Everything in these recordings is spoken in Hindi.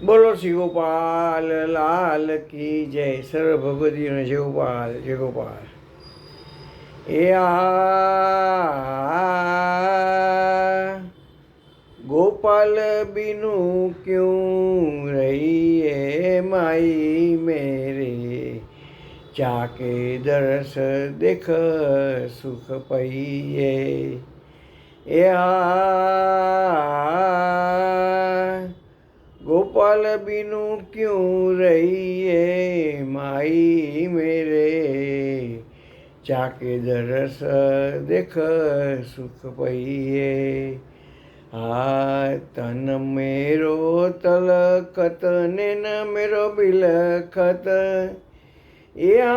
બોલો શ્રી ગોપાલ લાલ કી જય સર્વ ભગવતીનો જય ગોપાલ જય ગોપાલ એ આ ગોપાલ બીનું ક્યું રહીએ માઈ મેરે ચાકે દરસ દેખ સુખ પૈયે એ આ गोपाल बिनु क्यों रहिए माई मेरे? चाके दरस देख सुख पइए। आ तन मेरो तल तलकत नेन मेरो बिलखत या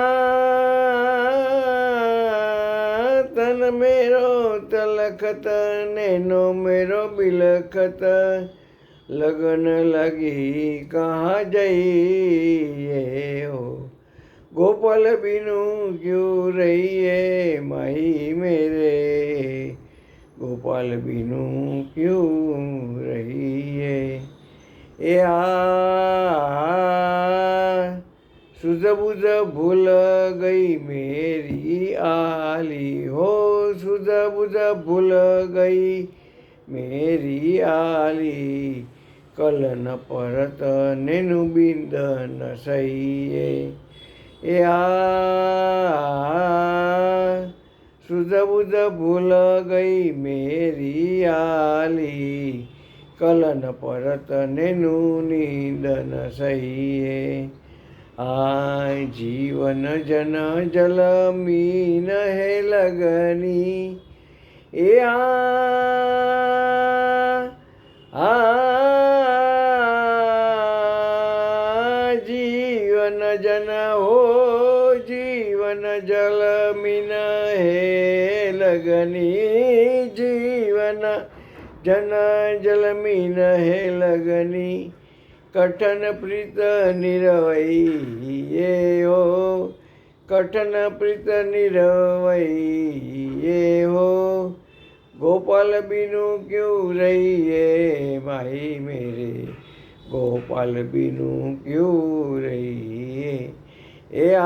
तन मेरो तल तलखत नैनो मेरो बिलखत लगन લગન લગી કહા જઈએ હો. ગોપાલ બીનું ક્યું રહીએ માહી મેરે? ગોપાલ બીનું ક્યું રહીએ? એ આ સુધ બુધ ભૂલ ગઈ મેરી આલી હો. સુધ બુધ ભૂલ ગઈ आली કલ ન પરત નેનું બિંદન સહીએ એ આ સુધ બુધ ભૂલ ગઈ મેરી આલી કલન પરત નેનું નિંદન સહીએ આ જીવન જન જલ મીન હે લગની એ આ જન હો જીવન જલ મિન હે લગની જીવન. જન જલ મિન હે લગની કઠન પ્રીત નિરવૈયે હો. કઠન પ્રીત નિરવૈયે હો. ગોપાલ બીનું ક્યું રહીએ માહી મેરે? गोपाल बिनु क्यों रही ए आ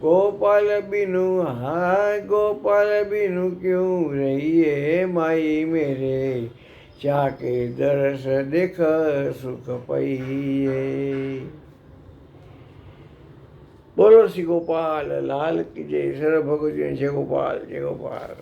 गोपाल बिनु हाय गोपाल बिनु क्यों रही है माई मेरे चाके दर्श देख सुख पइए। बोलो श्री गोपाल, लाल की जय, सर भगवती जय गोपाल जय गोपाल।